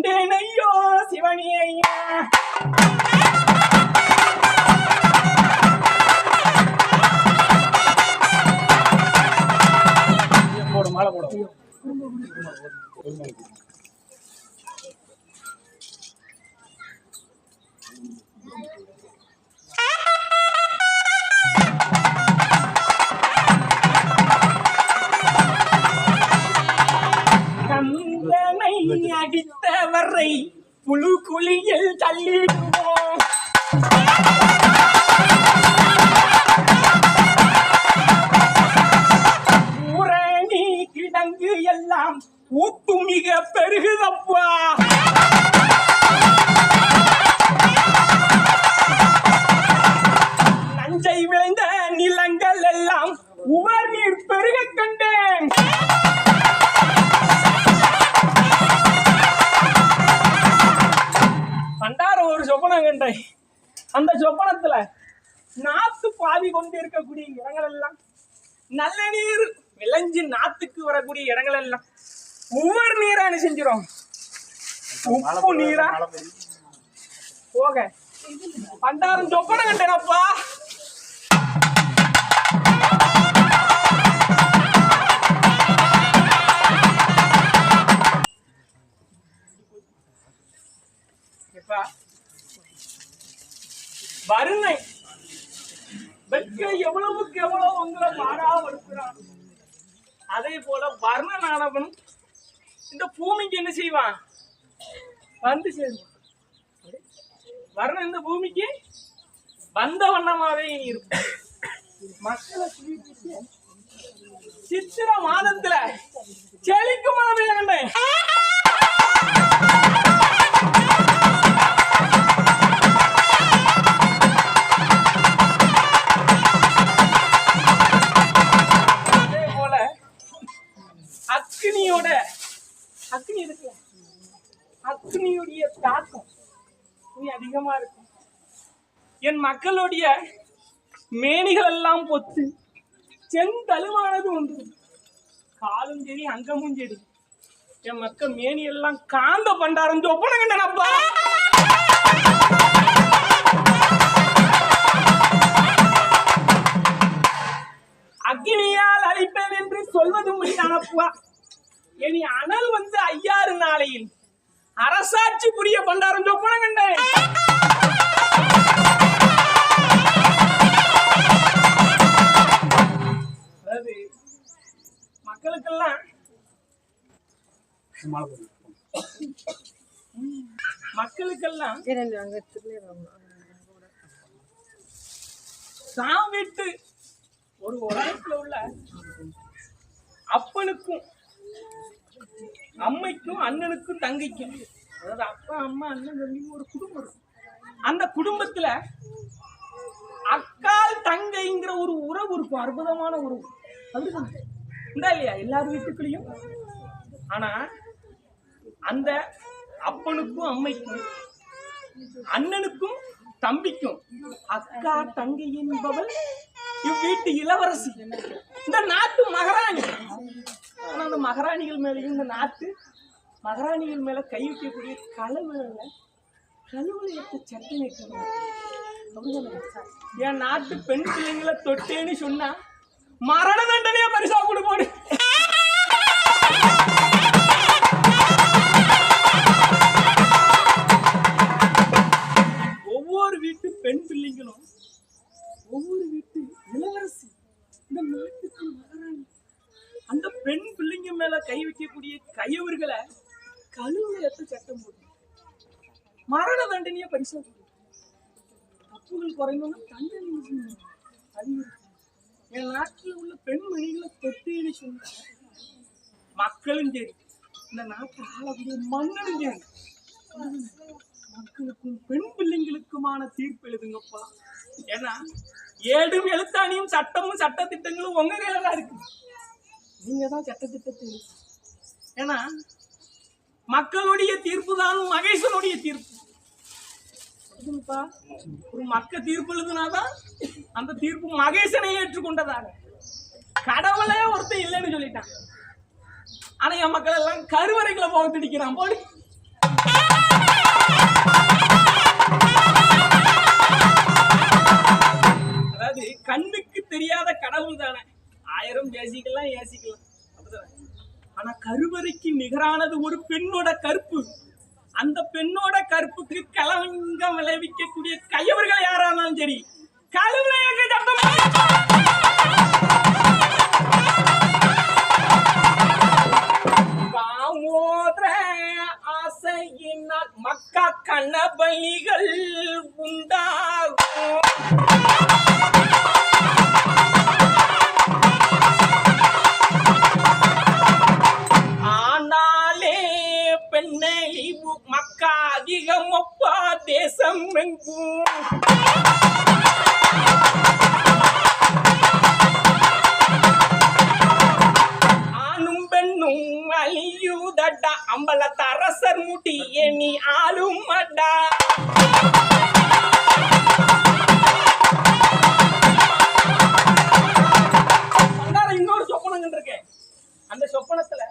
கொண்டேன் ஐயோ. சிவனி ஐயா போடு மாலை போடு. கந்தனை அடித்தவரை புழு குழியில் தள்ளிடுவோம். ஊரணி கிடங்கு எல்லாம் ஊத்து மிக பெருகுதப்பா நாத்து பாதி கொண்டு இருக்கக்கூடிய இடங்கள் எல்லாம் நல்ல நீர் விளைஞ்சு நாத்துக்கு வரக்கூடிய இடங்கள் எல்லாம் உவர் நீரா என்ன செஞ்சிரும்? உப்பு நீரா? போக. பண்டாரம் சொப்பனம் கண்டேனப்பா. வறுமை. வெட்க எவ்வளவுக்கு எவ்வளவு உங்களை வருகிறான் அதே போல வர்ணனானவனும் இந்த பூமிக்கு என்ன செய்வான்? வந்து சேருவான் வர்ணம் இந்த பூமிக்கு வந்த வண்ணமாவே இருக்கும். மக்களை சித்திர மாதத்துல அக்னியுடைய தாக்கம் இனி அதிகமா இருக்கும். என் மக்களுடைய மேனிகள் எல்லாம் பொத்து செந்தழுவானது ஒன்று காலும் சரி அங்கமும் சரி என் மக்கள் மேனி எல்லாம் காந்த பண்டாரம் சொப்பன கண்டனப்பா அக்னியால் அழிப்பேன் என்று சொல்வதும் அனுப்புவா இனி அனல் வந்து ஐயாறு நாளையில் அரசாட்சி புரிய பண்டாரம் சொப்பன கண்டேன் அதாவது மக்களுக்கெல்லாம் மக்களுக்கெல்லாம் வீட்டு ஒரு உலகத்துல உள்ள அப்பனுக்கும் அம்மைக்கும் அண்ணனுக்கும் தங்கைக்கும். அதாவது அப்பா அம்மா அண்ணன் தம்பி ஒரு குடும்பம் இருக்கும். அந்த குடும்பத்துல அக்கால் தங்கைங்கிற ஒரு உறவு இருக்கும் அற்புதமான உறவு. அப்படிதானே. இந்த இல்லையா? எல்லார் வீட்டுக்குள்ளேயும். ஆனா அந்த அப்பனுக்கும் அம்மைக்கும் அண்ணனுக்கும் தம்பிக்கும் அக்கா தங்கை என்பவள் இவ்வீட்டு இளவரசி. இந்த நாட்டு மகாராணி. ஆனால் அந்த மகாராணிகள் மேலேயும் இந்த நாட்டு மகாராணிகள் மேலே கை வைக்கக்கூடிய கலவுல கழுவுலையத்த சட்டம் வைக்கணும் என் நாட்டு பெண் பிள்ளைங்களை தொட்டேன்னு சொன்னா மரண தண்டனையா பரிசா கொடுப்பாடு மேல கை வைக்கக்கூடிய கையவர்களை கழுவுலையத்த சட்டம் போடுது மரண தண்டனையை பரிசா தப்புகள் குறைந்தோம்னா தண்டனை என் நாட்டில் உள்ள பெண்மணிகளை தொட்டேன்னு சொன்னாங்க மக்களும் சரி இந்த நாட்டை ஆளக்கூடிய மன்னனும் சரி. மக்களுக்கும் பெண் பிள்ளைங்களுக்குமான தீர்ப்பு எழுதுங்கப்பா. ஏன்னா ஏடும் எழுத்தாணியும் சட்டமும் சட்ட திட்டங்களும் உங்க கையில தான் இருக்கு. நீங்கள் தான் சட்டத்திட்டத்தில் ஏன்னா மக்களுடைய தீர்ப்பு தான் மகேசனுடைய தீர்ப்பு. ஒரு மக்கள் தீர்ப்பு எழுதுனாதான் அந்த தீர்ப்பு மகேசனை ஏற்றுக்கொண்டதாக. கடவுளே ஒருத்தன் இல்லைன்னு சொல்லிட்டான். ஆனா என் மக்கள் எல்லாம் கருவறைகளை போக திடிக்கிறான் போடி. அதாவது கண்ணுக்கு தெரியாத கடவுள் தானே ஆயிரம் பேசிக்கலாம் ஏசிக்கலாம். ஆனா கருவறைக்கு நிகரானது ஒரு பெண்ணோட கருப்பு. அந்த பெண்ணோட கருப்புக்கு கலங்கம் விளைவிக்கக்கூடிய கையவர்கள் யாரானாலும் சரி கழுவிலையாக காமோதர ஆசையினால் மக்கா கண்ண பலிகள் உண்டாகும். அதிகம் அப்பா தேசம் எங்கும் ஆணும் பெண்ணும் அழியுதடா. அம்பலத்த அரசர் முடிய நீ ஆளும் அடா இன்னொரு சொப்பனம் இருக்கேன் அந்த சொப்பனத்துல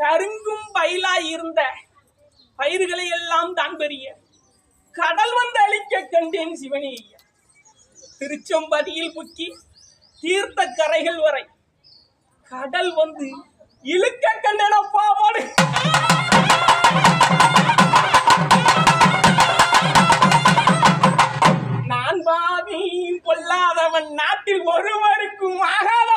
கருங்கும் பயிலா இருந்த பயிர்களை எல்லாம் தான் பெரிய கடல் வந்து அழிக்க கண்டேன் சிவனி ஐயா. திருச்செம்பதியில் புக்கி தீர்த்த கரைகள் வரை கடல் வந்து இழுக்க கண்டன பாவாடு. நான் பாவி பொல்லாதவன் நாட்டில் ஒருவருக்கும் ஆகாத